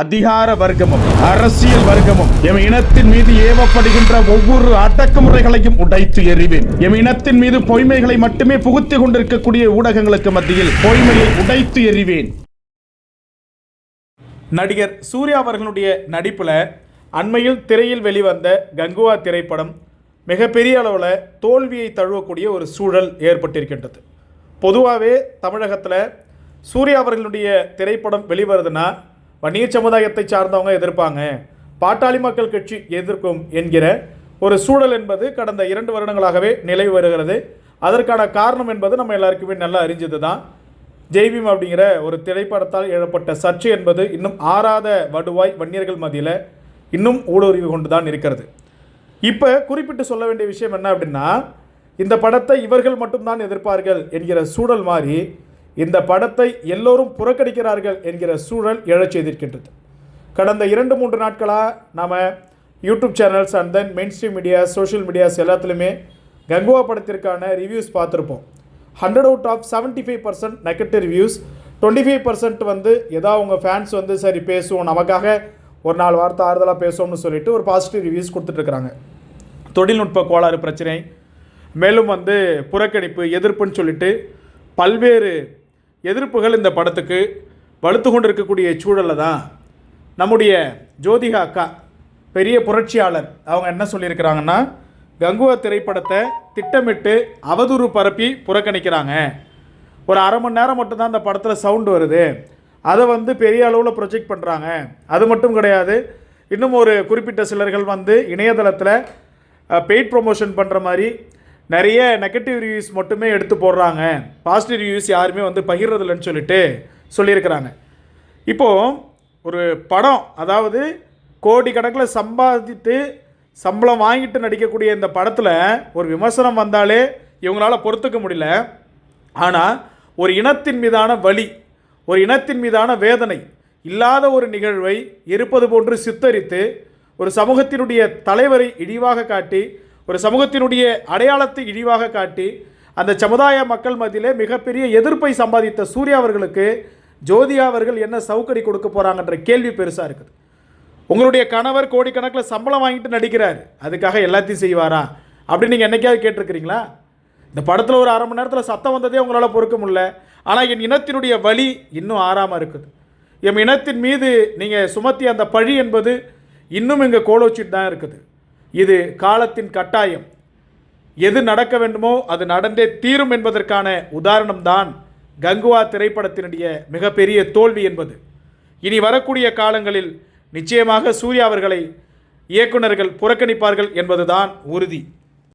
அதிகார வர்க்கமும் அரசியல் வர்க்கமும் எம் இனத்தின் மீது ஏவப்படுகின்ற ஒவ்வொரு அடக்குமுறைகளையும் உடைத்து எறிவேன். எம் இனத்தின் மீது பொய்மைகளை மட்டுமே புகுத்திக் கொண்டிருக்கக்கூடிய ஊடகங்களுக்கு மத்தியில் பொய்மையை உடைத்து எறிவேன். நடிகர் சூர்யா அவர்களுடைய நடிப்பில் அண்மையில் திரையில் வெளிவந்த கங்குவா திரைப்படம் மிகப்பெரிய அளவில் தோல்வியை தழுவக்கூடிய ஒரு சூழல் ஏற்பட்டிருக்கின்றது. பொதுவாகவே தமிழகத்தில் சூர்யா அவர்களுடைய திரைப்படம் வெளிவருதுன்னா வன்னியர் சமுதாயத்தை சார்ந்தவங்க எதிர்ப்பாங்க. பாட்டாளி மக்கள் கட்சி எதிர்க்கும் என்கிற ஒரு சூழல் என்பது கடந்த இரண்டு வருடங்களாகவே நிலவி வருகிறது. அதற்கான காரணம் என்பது நம்ம எல்லாருக்குமே நல்லா அறிஞ்சது தான் ஜெய்பீம் அப்படிங்கிற ஒரு திரைப்படத்தால் எழப்பட்ட சர்ச்சை என்பது இன்னும் ஆறாத வடுவாய் வன்னியர்கள் மத்தியில் இன்னும் ஊடுருவி கொண்டு தான் இருக்கிறது. இப்போ குறிப்பிட்டு சொல்ல வேண்டிய விஷயம் என்ன அப்படின்னா இந்த படத்தை இவர்கள் மட்டும்தான் எதிர்ப்பார்கள் என்கிற சூழல் மாதிரி இந்த படத்தை எல்லோரும் புறக்கணிக்கிறார்கள் என்கிற சூழல் எழச் செய்திருக்கின்றது. கடந்த இரண்டு மூன்று நாட்களாக நாம் YouTube channels and then mainstream media social medias எல்லாத்துலேயுமே கங்குவா படத்திற்கான ரிவ்யூஸ் பார்த்துருப்போம். Hundred out of seventy five percent negative reviews twenty five percent வந்து ஏதாவது உங்கள் ஃபேன்ஸ் வந்து சரி பேசுவோம் நமக்காக ஒரு நாலு வார்த்தை ஆறுதலாக பேசுவோம்னு சொல்லிட்டு ஒரு பாசிட்டிவ் ரிவ்யூஸ் கொடுத்துட்ருக்குறாங்க. தொழில்நுட்ப கோளாறு பிரச்சனை மேலும் வந்து புறக்கணிப்பு எதிர்ப்புன்னு சொல்லிட்டு பல்வேறு எதிர்ப்புகள் இந்த படத்துக்கு வலுத்து கொண்டிருக்கக்கூடிய சூழலில் தான் நம்முடைய ஜோதிகா அக்கா பெரிய புரட்சியாளர். அவங்க என்ன சொல்லியிருக்கிறாங்கன்னா கங்குவா திரைப்படத்தை திட்டமிட்டு அவதூறு பரப்பி புறக்கணிக்கிறாங்க. ஒரு அரை மணி நேரம் மட்டும்தான் அந்த படத்தில் சவுண்டு வருது. அதை வந்து பெரிய அளவில் ப்ரொஜெக்ட் பண்ணுறாங்க அது மட்டும் கிடையாது இன்னும் ஒரு குறிப்பிட்ட சிலர்கள் வந்து இணையதளத்தில் பெய்ட் ப்ரொமோஷன் பண்ணுற மாதிரி நிறைய நெகட்டிவ் ரிவ்யூஸ் மட்டுமே எடுத்து போடுறாங்க. பாசிட்டிவ் ரிவ்யூஸ் யாருமே வந்து பகிர்றதில்லைன்னு சொல்லிட்டு சொல்லியிருக்கிறாங்க. இப்போது ஒரு படம் அதாவது கோடிக்கணக்கில் சம்பாதித்து சம்பளம் வாங்கிட்டு நடிக்கக்கூடிய இந்த படத்தில் ஒரு விமர்சனம் வந்தாலே இவங்களால பொறுத்துக்க முடியல. ஆனால் ஒரு இனத்தின் மீதான வலி ஒரு இனத்தின் மீதான வேதனை இல்லாத ஒரு நிகழ்வை இருப்பது போன்று சித்தரித்து ஒரு சமூகத்தினுடைய தலைவரை இழிவாக காட்டி ஒரு சமூகத்தினுடைய அடையாளத்தை இழிவாக காட்டி அந்த சமுதாய மக்கள் மத்தியிலே மிகப்பெரிய எதிர்ப்பை சம்பாதித்த சூர்யா அவர்களுக்கு ஜோதியா அவர்கள் என்ன சவுக்கடி கொடுக்க போகிறாங்கன்ற கேள்வி பெருசாக இருக்குது. உங்களுடைய கணவர் கோடிக்கணக்கில் சம்பளம் வாங்கிட்டு நடிக்கிறார். அதுக்காக எல்லாத்தையும் செய்வாரா? அப்படின்னு நீங்கள் என்னைக்காவது கேட்டிருக்கிறீங்களா? இந்த படத்தில் ஒரு அரை மணி நேரத்தில் சத்தம் வந்ததே உங்களால் பொறுக்க முடியல. ஆனால் என் இனத்தினுடைய வலி இன்னும் ஆறாமல் இருக்குது. எம் இனத்தின் மீது நீங்கள் சுமத்திய அந்த பழி என்பது இன்னும் இங்கே கோலோச்சிட்டு தான் இருக்குது. இது காலத்தின் கட்டாயம். எது நடக்க வேண்டுமோ அது நடந்தே தீரும் என்பதற்கான உதாரணம்தான் கங்குவா திரைப்படத்தினுடைய மிகப்பெரிய தோல்வி என்பது. இனி வரக்கூடிய காலங்களில் நிச்சயமாக சூர்யா அவர்களை இயக்குனர்கள் புறக்கணிப்பார்கள் என்பதுதான் உறுதி.